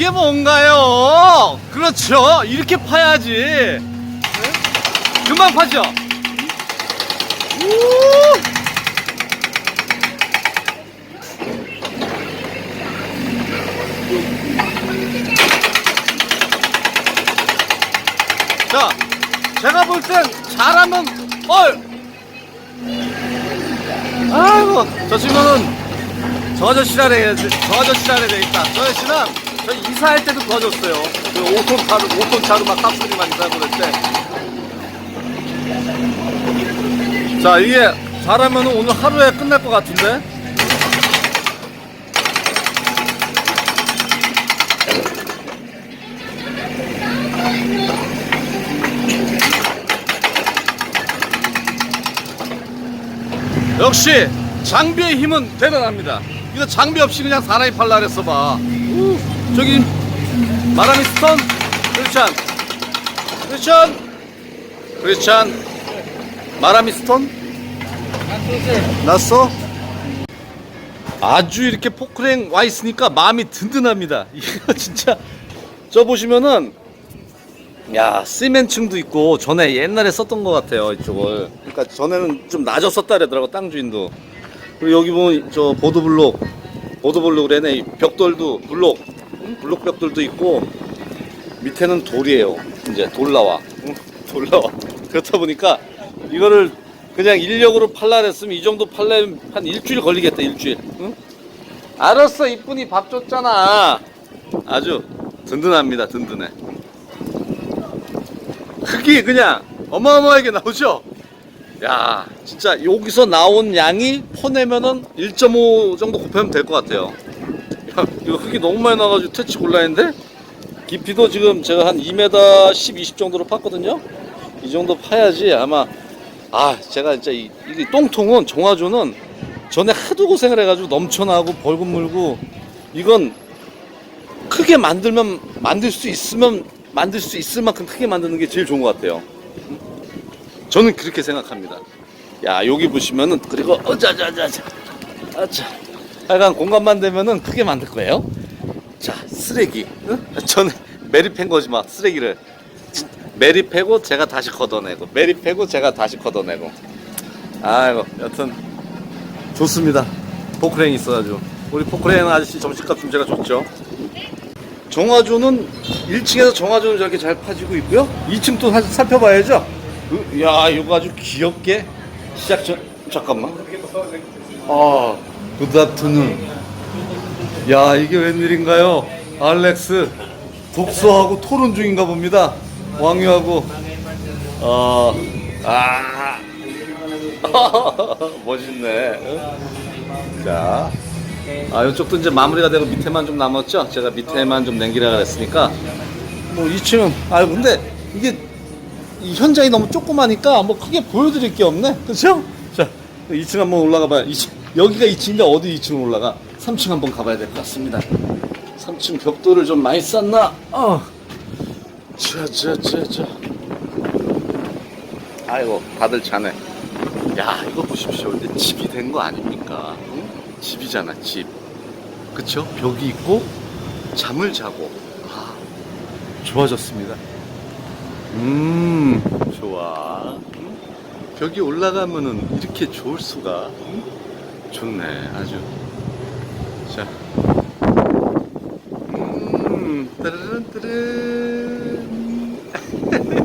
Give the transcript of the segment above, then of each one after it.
이게 뭔가요? 그렇죠. 이렇게 파야지. 네? 그만 파죠. 우! 자, 제가 볼 땐 잘하면 어. 아이고, 저 친구는 저 아저씨라래, 저 아저씨라래 되겠다. 저 아저씨는 저 이사할 때도 도와줬어요. 그 5톤 차로, 5톤 차로 막 탑소리만 이사하고 그럴 때. 자, 이게 잘하면 오늘 하루에 끝날 것 같은데? 역시 장비의 힘은 대단합니다. 이거 장비 없이 그냥 사나이 팔라 그랬어 봐. 우, 저기 마라미 스톤 크리스찬. 크리스찬! 크리스찬 마라미 스톤 났어? 아주 이렇게 포크랭 와 있으니까 마음이 든든합니다. 이거 진짜 저 보시면은 야 시멘층도 있고 전에 옛날에 썼던 것 같아요 이쪽을. 그러니까 전에는 좀 낮았었다 그러더라고 땅 주인도. 그리고 여기 보면 저 보드블록 보드블록 그래네 이 벽돌도 블록 응? 블록 벽돌도 있고 밑에는 돌이에요 이제 돌 나와 응? 돌 나와 그렇다 보니까 이거를 그냥 인력으로 팔라 그랬으면 이 정도 팔려면 한 일주일 걸리겠다 일주일 응? 알았어 이쁜이 밥 줬잖아 아주 든든합니다 든든해 크기 그냥 어마어마하게 나오죠? 야, 진짜 여기서 나온 양이 퍼내면은 1.5 정도 곱하면 될 것 같아요. 야, 이거 흙이 너무 많이 나가지고 퇴치 곤란인데? 깊이도 지금 제가 한 2m 10, 20 정도로 팠거든요? 이 정도 파야지 아마, 아, 제가 진짜 이, 이 똥통은, 정화조는 전에 하도 고생을 해가지고 넘쳐나고 벌금 물고 이건 크게 만들면, 만들 수 있으면 만들 수 있을 만큼 크게 만드는 게 제일 좋은 것 같아요. 저는 그렇게 생각합니다. 야 여기 보시면은 그리고 어자자자자 아자 하여간 공간만 되면은 크게 만들 거예요. 자 쓰레기 응? 저는 매립한 거지 마 쓰레기를 매립하고 제가 다시 걷어내고 매립하고 제가 다시 걷어내고 아이고 여튼 좋습니다. 포크레인 있어가지고 우리 포크레인 아저씨 점심값 좀 제가 줬죠. 정화조는 1층에서 정화조는 저렇게 잘 파지고 있고요. 2층 또 살- 살펴봐야죠. 으, 야, 이거 아주 귀엽게 시작 전 잠깐만. 아, 굿아프터눈. 야, 이게 웬일인가요? 알렉스 독서하고 토론 중인가 봅니다. 왕유하고 어, 아, 멋있네. 응? 자, 아, 이쪽도 이제 마무리가 되고 밑에만 좀 남았죠? 제가 밑에만 좀 남기라 그랬으니까. 뭐 2층은, 아 근데 이게 이 현장이 너무 조그마니까 뭐 크게 보여드릴 게 없네. 그죠? 자, 2층 한번 올라가 봐요. 2층, 여기가 2층인데 어디 2층 올라가? 3층 한번 가봐야 될 것 같습니다. 3층 벽돌을 좀 많이 쌌나? 어. 자, 자, 자, 자. 아이고, 다들 자네. 야, 이거 보십시오. 이제 집이 된 거 아닙니까? 응? 집이잖아, 집. 그쵸? 벽이 있고, 잠을 자고. 아, 좋아졌습니다. 음, 좋아. 응? 벽이 올라가면은 이렇게 좋을 수가. 응? 좋네, 아주. 자. 음, 따르릉, 따르릉.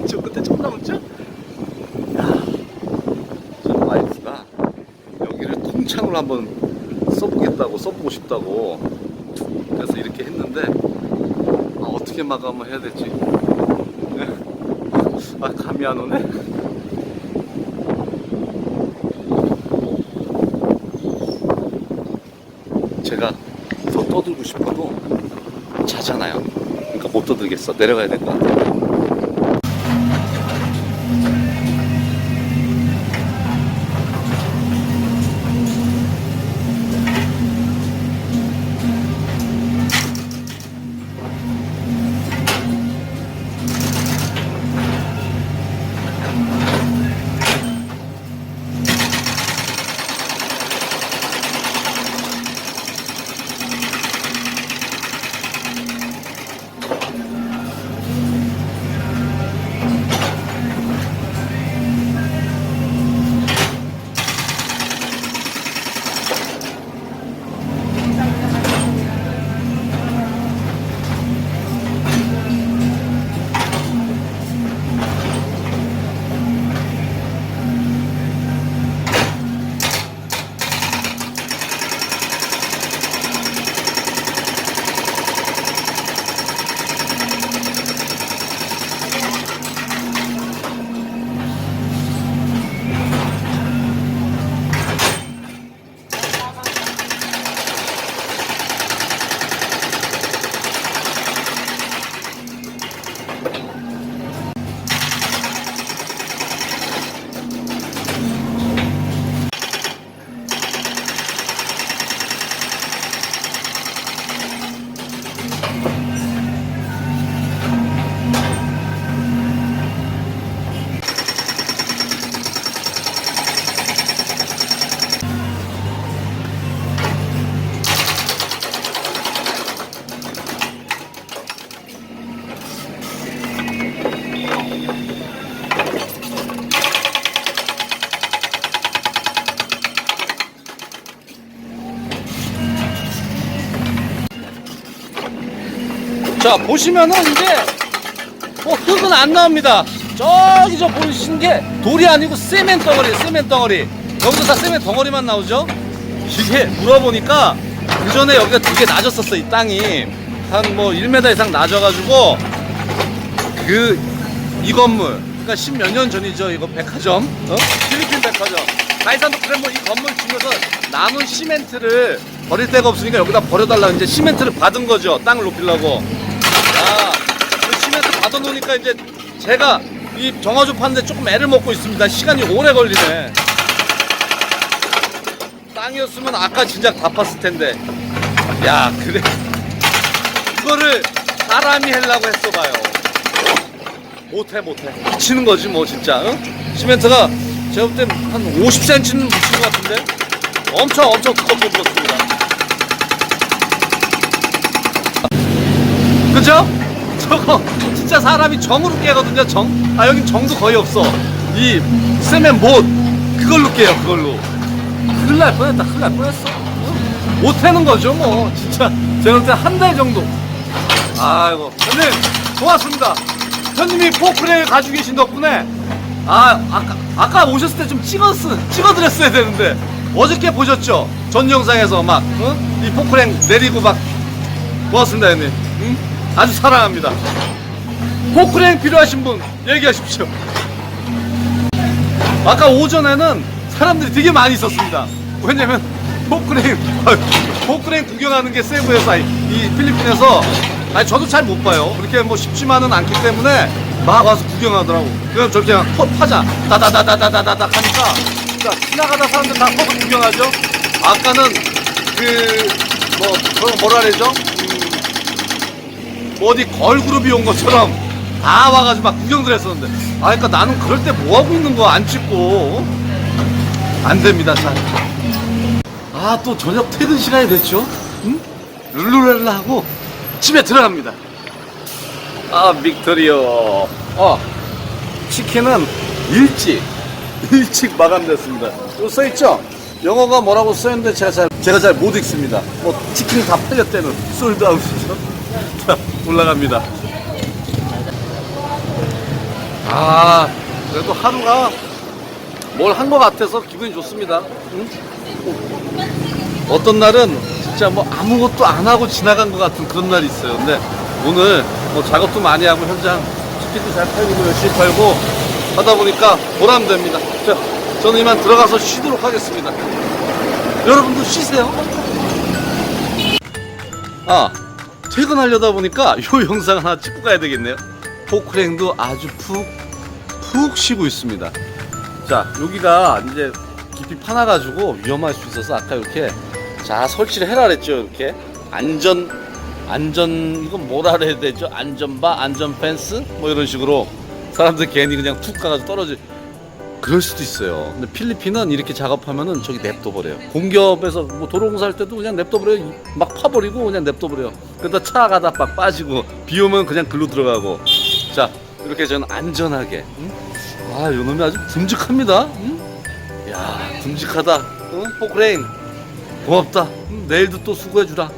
저 끝에 좀 남았죠? 야, 저 와이프가 여기를 통창으로 한번 써보겠다고 써보고 싶다고 그래서 이렇게 했는데 아, 어떻게 마감을 해야 될지 네? 아 감이 안 오네 제가 더 떠들고 싶어도 자잖아요. 그러니까 못 떠들겠어. 내려가야 될 것 같아요 자 보시면은 이제 뭐 흙은 안 나옵니다. 저기 저 보이시는 게 돌이 아니고 세멘 덩어리, 세멘 덩어리. 여기서 다 세멘 덩어리만 나오죠. 이게 물어보니까 그 전에 여기가 되게 낮았었어 이 땅이 한 뭐 1m 이상 낮아가지고 그 이 건물 그러니까 십몇 년 전이죠 이거 백화점 어? 필리핀 백화점 가이산도 크레모 이 건물 주면서 남은 시멘트를 버릴 데가 없으니까 여기다 버려달라 이제 시멘트를 받은 거죠 땅을 높이려고 아, 그 시멘트 받아놓으니까 이제 제가 이 정화조 파는데 조금 애를 먹고 있습니다. 시간이 오래 걸리네. 땅이었으면 아까 진작 다 팠을 텐데. 야, 그래. 이거를 사람이 하려고 했어 봐요. 못해, 못해. 미치는 거지, 뭐, 진짜. 응? 시멘트가 제가 볼땐한 50cm는 묻힌 것 같은데. 엄청, 엄청 두껍게 묻었습니다. 그죠? 저거 진짜 사람이 정으로 깨거든요 정. 아 여긴 정도 거의 없어. 이못 그걸로 깨요 그걸로. 큰일 날 뻔했다 큰일 날 뻔했어. 어? 못 해는 거죠 뭐 진짜 제가 볼 때 한 달 정도. 아이고 형님 고맙습니다. 형님이 포크레일 가지고 계신 덕분에 아 아까 아까 오셨을 때 좀 찍었 찍어드렸어야 되는데 어저께 보셨죠 전 영상에서 막이 어? 포크레인 내리고 막 고맙습니다 형님. 응? 아주 사랑합니다. 포크레인 필요하신 분 얘기하십시오. 아까 오전에는 사람들이 되게 많이 있었습니다. 왜냐면 포크레인 포크레인 구경하는 게 세부에서 이 필리핀에서 아니 저도 잘 못 봐요. 그렇게 뭐 쉽지만은 않기 때문에 막 와서 구경하더라고. 그냥 저렇게 그냥 퍼 파자 다다다다다다다다 하니까 진짜 지나가다 사람들 다 퍼서 구경하죠. 아까는 그 뭐 뭐라 그러죠? 뭐 어디 걸그룹이 온 것처럼 다 와가지고 막 구경들 했었는데. 아 그러니까 나는 그럴 때 뭐 하고 있는 거안 찍고? 안 됩니다 잘아 또 저녁 퇴근 시간이 됐죠? 응? 룰루랄라 하고 집에 들어갑니다. 아 빅토리오. 어 치킨은 일찍 일찍 마감됐습니다. 또 써있죠? 영어가 뭐라고 써있는데 제가 잘 제가 잘 못 읽습니다. 뭐 치킨 다 팔렸다는 솔드아웃이죠 자, 올라갑니다. 아, 그래도 하루가 뭘 한 것 같아서 기분이 좋습니다. 응? 어떤 날은 진짜 뭐 아무것도 안 하고 지나간 것 같은 그런 날이 있어요. 근데 오늘 뭐 작업도 많이 하고 현장 치킨도 잘 팔고 열심히 팔고 하다 보니까 보람됩니다. 자, 저는 이만 들어가서 쉬도록 하겠습니다. 여러분도 쉬세요. 아, 퇴근하려다 보니까 요 영상 하나 찍고 가야 되겠네요. 포크랭도 아주 푹, 푹 쉬고 있습니다. 자, 여기가 이제 깊이 파놔가지고 위험할 수 있어서 아까 이렇게 자, 설치를 해라 그랬죠. 이렇게. 안전, 안전, 이건 뭐라 그래야 되죠? 안전바, 안전 펜스? 뭐 이런 식으로 사람들 괜히 그냥 툭 가가지고 떨어지. 그럴 수도 있어요. 근데 필리핀은 이렇게 작업하면은 저기 냅둬버려요. 공기업에서 뭐 도로 공사할 때도 그냥 냅둬버려요. 막 파버리고 그냥 냅둬버려요. 그러다 차 가다 막 빠지고 비 오면 그냥 글로 들어가고. 자, 이렇게 저는 안전하게. 응? 아, 요놈이 아주 듬직합니다. 응? 야, 듬직하다. 응? 포크레인. 고맙다. 응? 내일도 또 수고해주라.